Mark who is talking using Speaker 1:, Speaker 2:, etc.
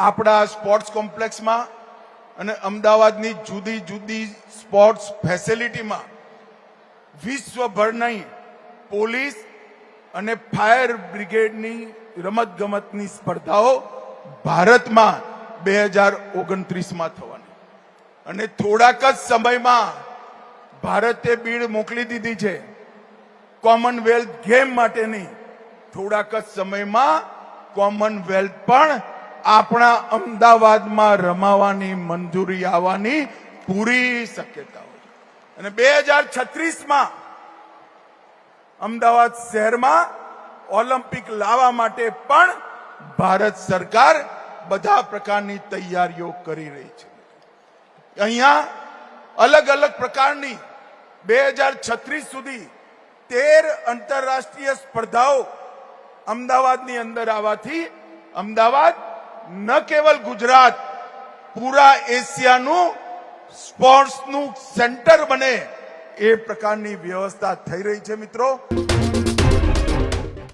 Speaker 1: આપણા સ્પોર્ટ્સ કોમ્પ્લેક્સમાં અને અમદાવાદની જુદી જુદી સ્પોર્ટ્સ ફેસિલિટીમાં વિશ્વભરની પોલીસ અને ફાયર બ્રિગેડની રમતગમતની સ્પર્ધાઓ ભારતમાં બે હજાર ઓગણત્રીસમાં થવાની. અને થોડાક જ સમયમાં ભારતે બીડ મોકલી દીધી છે. કોમનવેલ્થ ગેમ માટેની. થોડાક જ સમયમાં કોમનવેલ્થ પણ આપણા અમદાવાદમાં રમાવાની મંજૂરી આવવાની પૂરી શક્યતાઓ છે અને બે હજાર છત્રીસમાં અમદાવાદ શહેરમાં ઓલિમ્પિક લાવવા માટે પણ ભારત સરકાર બધા પ્રકારની તૈયારીઓ કરી રહી છે. અહીંયા અલગ અલગ પ્રકારની બે હજાર છત્રીસ સુધી તેર આંતરરાષ્ટ્રીય સ્પર્ધાઓ અમદાવાદની અંદર આવવાથી અમદાવાદ ન કેવલ ગુજરાત, પૂરા એશિયાનું સ્પોર્ટ્સનું સેન્ટર બને એ પ્રકારની વ્યવસ્થા થઈ રહી છે મિત્રો.